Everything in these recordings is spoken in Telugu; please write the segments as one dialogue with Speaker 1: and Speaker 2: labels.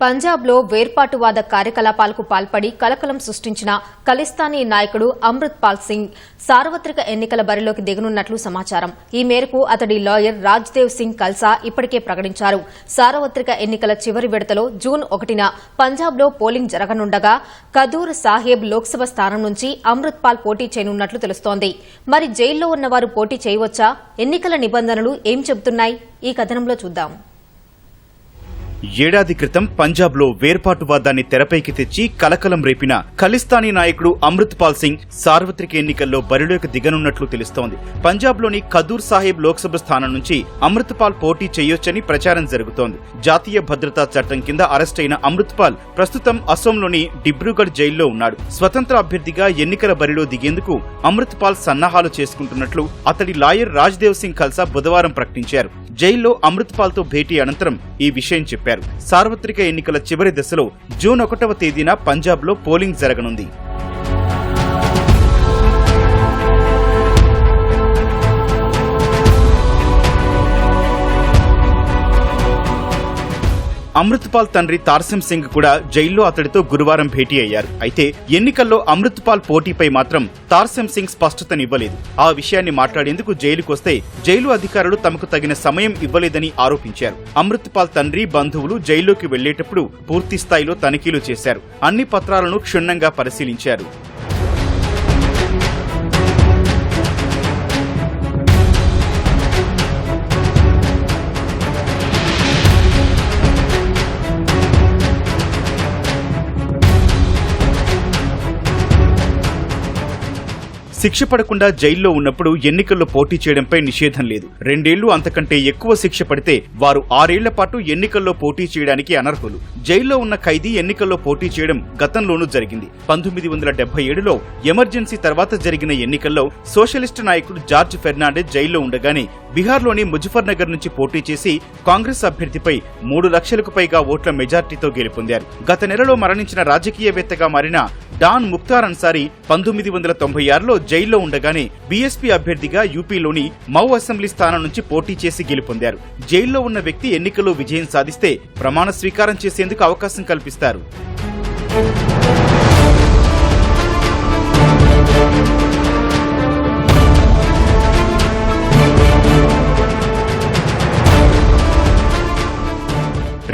Speaker 1: పంజాబ్లో వేర్పాటువాద కార్యకలాపాలకు పాల్పడి కలకలం సృష్టించిన ఖలిస్తానీ నాయకుడు అమృత్ పాల్ సింగ్ సార్వత్రిక ఎన్నికల బరిలోకి దిగనున్నట్లు సమాచారం. ఈ మేరకు అతడి లాయర్ రాజ్దేవ్ సింగ్ కల్సా ఇప్పటికే ప్రకటించారు. సార్వత్రిక ఎన్నికల చివరి విడతలో జూన్ ఒకటిన పంజాబ్లో పోలింగ్ జరగనుండగా కదూర్ సాహెబ్ లోక్సభ స్థానం నుంచి అమృత్ పాల్ పోటీ చేయనున్నట్లు తెలుస్తోంది. మరి జైల్లో ఉన్నవారు పోటీ చేయవచ్చా? ఎన్నికల నిబంధనలు ఏం చెబుతున్నాయి? ఈ కథనంలో చూద్దాం.
Speaker 2: ఏడాది క్రితం పంజాబ్లో వేర్పాటువాదాన్ని తెరపైకి తెచ్చి కలకలం రేపిన ఖలిస్తానీ నాయకుడు అమృత్ పాల్ సింగ్ సార్వత్రిక ఎన్నికల్లో బరిలోకి దిగనున్నట్లు తెలుస్తోంది. పంజాబ్లోని ఖదూర్ సాహిబ్ లోక్సభ స్థానం నుంచి అమృత్ పాల్ పోటీ చేయొచ్చని ప్రచారం జరుగుతోంది. జాతీయ భద్రతా చట్టం కింద అరెస్ట్ అయిన అమృత్ పాల్ ప్రస్తుతం అసోంలోని డిబ్రూగఢ్ జైల్లో ఉన్నాడు. స్వతంత్ర అభ్యర్థిగా ఎన్నికల బరిలో దిగేందుకు అమృత్ పాల్ సన్నాహాలు చేసుకుంటున్నట్లు అతడి లాయర్ రాజ్దేవ్ సింగ్ ఖల్సా బుధవారం ప్రకటించారు. జైల్లో అమృత్పాల్తో తో భేటీ అనంతరం ఈ విషయం చెప్పారు. సార్వత్రిక ఎన్నికల చివరి దశలో జూన్ ఒకటవ తేదీన పంజాబ్లో పోలింగ్ జరగనుంది. అమృత్పాల్ తండ్రి తార్సిం సింగ్ కూడా జైల్లో అతడితో గురువారం భేటీ అయ్యారు. అయితే ఎన్నికల్లో అమృత్పాల్ పోటీపై మాత్రం తార్సిం సింగ్ స్పష్టతనివ్వలేదు. ఆ విషయాన్ని మాట్లాడేందుకు జైలుకొస్తే జైలు అధికారులు తమకు తగిన సమయం ఇవ్వలేదని ఆరోపించారు. అమృత్పాల్ తండ్రి బంధువులు జైల్లోకి వెళ్ళేటప్పుడు పూర్తి స్థాయిలో తనిఖీలు చేశారు. అన్ని పత్రాలను క్షుణ్ణంగా పరిశీలించారు. శిక్ష పడకుండా జైల్లో ఉన్నప్పుడు ఎన్నికల్లో పోటీ చేయడంపై నిషేధం లేదు. రెండేళ్ళు అంతకంటే ఎక్కువ శిక్ష పడితే వారు ఆరేళ్ళ పాటు ఎన్నికల్లో పోటీ చేయడానికి అనర్హులు. జైల్లో ఉన్న ఖైదీ ఎన్నికల్లో పోటీ చేయడం గతంలోనూ జరిగింది. పంతొమ్మిది వందల డెబ్బై ఏడులో ఎమర్జెన్సీ తర్వాత జరిగిన ఎన్నికల్లో సోషలిస్టు నాయకుడు జార్జ్ ఫెర్నాండెస్ జైల్లో ఉండగానే బీహార్లోని ముజఫర్ నగర్ నుంచి పోటీ చేసి కాంగ్రెస్ అభ్యర్థిపై మూడు లక్షలకు పైగా ఓట్ల మెజార్టీతో గెలుపొందారు. గత నెలలో మరణించిన రాజకీయవేత్తగా మారిన డాన్ ముక్తార్ అన్సారీ పంతొమ్మిది వందల తొంభై ఆరులో జైల్లో ఉండగానే బీఎస్పీ అభ్యర్థిగా యూపీలోని మౌ అసెంబ్లీ స్థానం నుంచి పోటీ చేసి గెలుపొందారు. జైల్లో ఉన్న వ్యక్తి ఎన్నికల్లో విజయం సాధిస్తే ప్రమాణ స్వీకారం చేసేందుకు అవకాశం కల్పిస్తారు.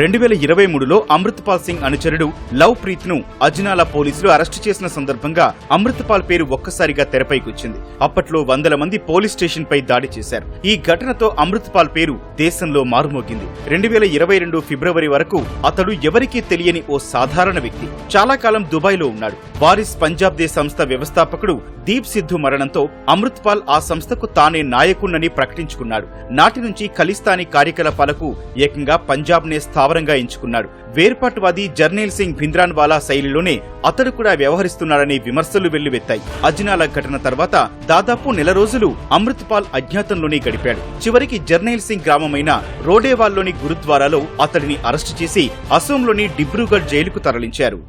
Speaker 2: రెండు వేల ఇరవై మూడులో అమృత్పాల్ సింగ్ అనుచరుడు లవ్ ప్రీత్ను అజ్నాలా పోలీసులు అరెస్టు చేసిన సందర్భంగా అమృత్పాల్ పేరు ఒక్కసారిగా తెరపైకొచ్చింది. అప్పట్లో వందల మంది పోలీస్ స్టేషన్ పై దాడి చేశారు. ఈ ఘటనతో అమృత్పాల్ పేరు దేశంలో మారుమోగింది. రెండు వేల ఇరవై రెండు ఫిబ్రవరి వరకు అతడు ఎవరికీ తెలియని ఓ సాధారణ వ్యక్తి. చాలా కాలం దుబాయ్లో ఉన్నాడు. వారిస్ పంజాబ్ దే సంస్థ వ్యవస్థాపకుడు దీప్ సిద్ధు మరణంతో అమృత్పాల్ ఆ సంస్థకు తానే నాయకుణ్ణని ప్రకటించుకున్నాడు. నాటి నుంచి ఖలిస్తానీ కార్యకలాపాలకు ఏకంగా పంజాబ్ నే స్థావరంగా ఎంచుకున్నాడు. వేర్పాటువాది జర్నేల్ సింగ్ భింద్రాన్వాలా శైలిలోనే అతడు కూడా వ్యవహరిస్తున్నాడని విమర్శలు వెల్లువెత్తాయి. అజ్నాల ఘటన తర్వాత దాదాపు నెల రోజులు అమృత్పాల్ అజ్ఞాతంలోనే గడిపాడు. చివరికి జర్నేల్ సింగ్ గ్రామమైన రోడేవాల్లోని గురుద్వారాలో అతడిని అరెస్టు చేసి అసోంలోని డిబ్రూగఢ్ జైలుకు తరలించారు.